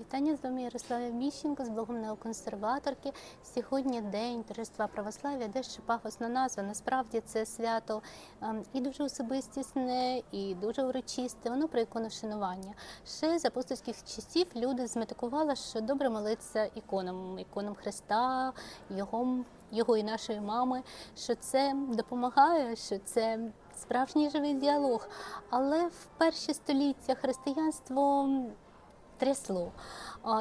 Вітання з вами Ярослава Міщенко з блогом неоконсерваторки. Сьогодні день торжества православ'я, дещо пафосна назва. Насправді це свято ем, і дуже особистісне, і дуже урочисте. Воно про ікону вшанування. Ще з апостольських часів люди зметикували, що добре молитися іконам, іконам Христа, його, його і нашої мами, що це допомагає, що це справжній живий діалог. Але в перші століття християнство трясло.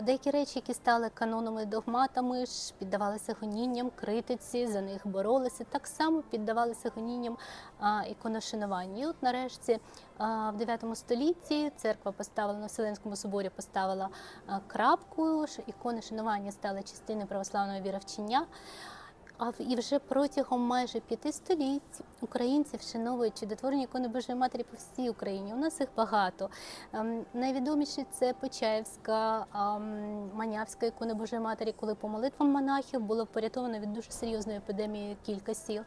Деякі речі, які стали канонами догматами, ж піддавалися гонінням, критиці, за них боролися, так само піддавалися гонінням іконошануванню. І от нарешті в 9 столітті церква поставила на Вселенському соборі поставила крапку, ікони шанування стали частиною православного віровчення. А і вже протягом майже п'яти століть українці вшановують чудотворні ікони Божої Матері по всій Україні. У нас їх багато. Ем, Найвідоміші це Почаївська, ем, Манявська ікона Божої Матері, коли по молитвам монахів було порятовано від дуже серйозної епідемії кілька сіл.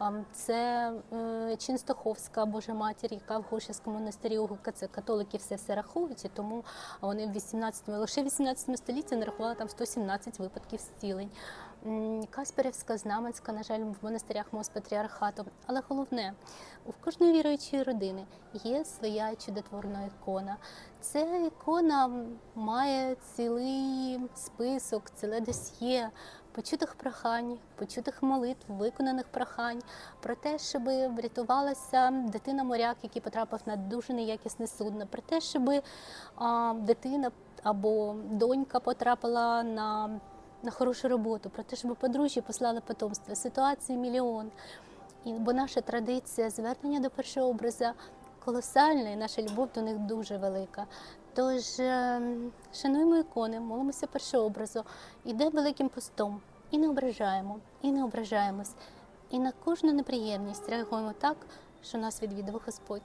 Ем, Це е, Чинстоховська Божа Матір, яка в Гошівському монастирі УГК, це католики все все рахують, і тому вони в 18 лише в 18 столітті нарахували там 117 випадків зцілень. Касперівська, Знаменська, на жаль, в монастирях Моспатріархату. Але головне, у кожної віруючої родини є своя чудотворна ікона. Ця ікона має цілий список, ціле досьє почутих прохань, почутих молитв, виконаних прохань про те, щоб врятувалася дитина-моряк, який потрапив на дуже неякісне судно, про те, щоб дитина або донька потрапила на на хорошу роботу, про те, щоб подружжя послали потомство. Ситуацій мільйон. І, бо наша традиція звернення до першого образа колосальна, і наша любов до них дуже велика. Тож ем, шануємо ікони, молимося першого образу, іде великим постом, і не ображаємо, і не ображаємось. І на кожну неприємність реагуємо так, що нас відвідав Господь.